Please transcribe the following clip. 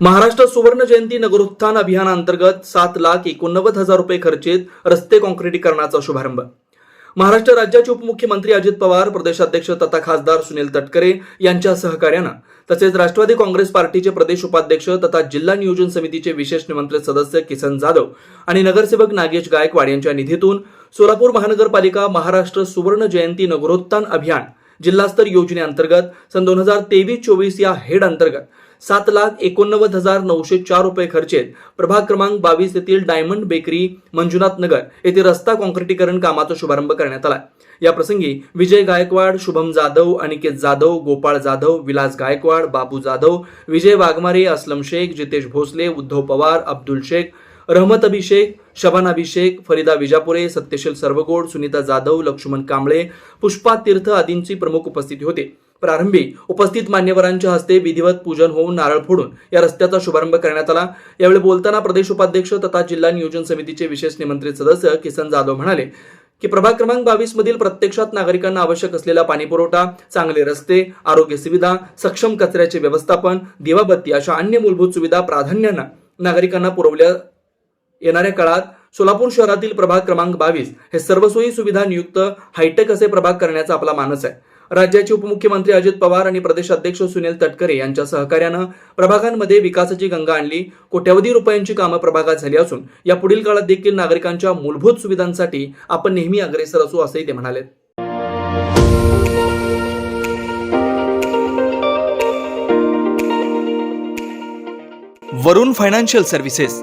महाराष्ट्र सुवर्ण जयंती नगरोत्थान अभियानांतर्गत सात लाख एकोणनव्वद हजार रुपये खर्चित रस्ते काँक्रिटीकरणाचा शुभारंभ. महाराष्ट्र राज्याचे उपमुख्यमंत्री अजित पवार प्रदेशाध्यक्ष तथा खासदार सुनील तटकरे यांच्या सहकार्यानं तसेच राष्ट्रवादी काँग्रेस पार्टीचे प्रदेश उपाध्यक्ष तथा जिल्हा नियोजन समितीचे विशेष निमंत्रित सदस्य किसन जाधव आणि नगरसेवक नागेश गायकवाड यांच्या निधीतून सोलापूर महानगरपालिका महाराष्ट्र सुवर्ण जयंती नगरोत्थान अभियान जिल्हास्तर योजनेअंतर्गत सन दोन हजार तेवीस चोवीस या हेड अंतर्गत सात लाख एकोणनव्वद हजार नऊशे चार रुपये खर्चेत प्रभाग क्रमांक बावीस येथील डायमंड बेकरी मंजुनाथ नगर येथे रस्ता कॉन्क्रिटीकरण कामाचा शुभारंभ करण्यात आला या प्रसंगी विजय गायकवाड शुभम जाधव अनिकेत जाधव गोपाळ जाधव विलास गायकवाड बाबू जाधव विजय वाघमारे अस्लम शेख जितेश भोसले उद्धव पवार अब्दुल शेख रहमत अभिषेक शबान अभिषेक फरीदा विजापुरे सत्यशील सर्वगोड सुनीता जाधव लक्ष्मण कांबळे पुष्पा तीर्थ आदींची प्रमुख उपस्थिती होती. प्रारंभी उपस्थित मान्यवरांच्या हस्ते विधिवत पूजन होऊन नारळ फोडून या रस्त्याचा शुभारंभ करण्यात आला. यावेळी बोलताना प्रदेश उपाध्यक्ष तथा जिल्हा नियोजन समितीचे विशेष निमंत्रित सदस्य किसन जाधव म्हणाले की प्रभाग क्रमांक बावीस मधील प्रत्यक्षात नागरिकांना आवश्यक असलेला पाणीपुरवठा चांगले रस्ते आरोग्य सुविधा सक्षम कचऱ्याचे व्यवस्थापन दिवाबत्ती अशा अन्य मूलभूत सुविधा प्राधान्यानं नागरिकांना पुरवल्या येणाऱ्या काळात सोलापूर शहरातील प्रभाग क्रमांक बावीस हे सर्व सोयी सुविधा नियुक्त हायटेक असे प्रभाग करण्याचा आपला मानस आहे. राज्याचे उपमुख्यमंत्री अजित पवार आणि प्रदेशाध्यक्ष सुनील तटकरे यांच्या सहकार्यानं प्रभागांमध्ये विकासाची गंगा आणली कोट्यवधी रुपयांची कामं प्रभागात झाली असून या पुढील काळात देखील नागरिकांच्या मूलभूत सुविधांसाठी आपण नेहमी अग्रेसर असू असंही ते म्हणाले. Varun financial services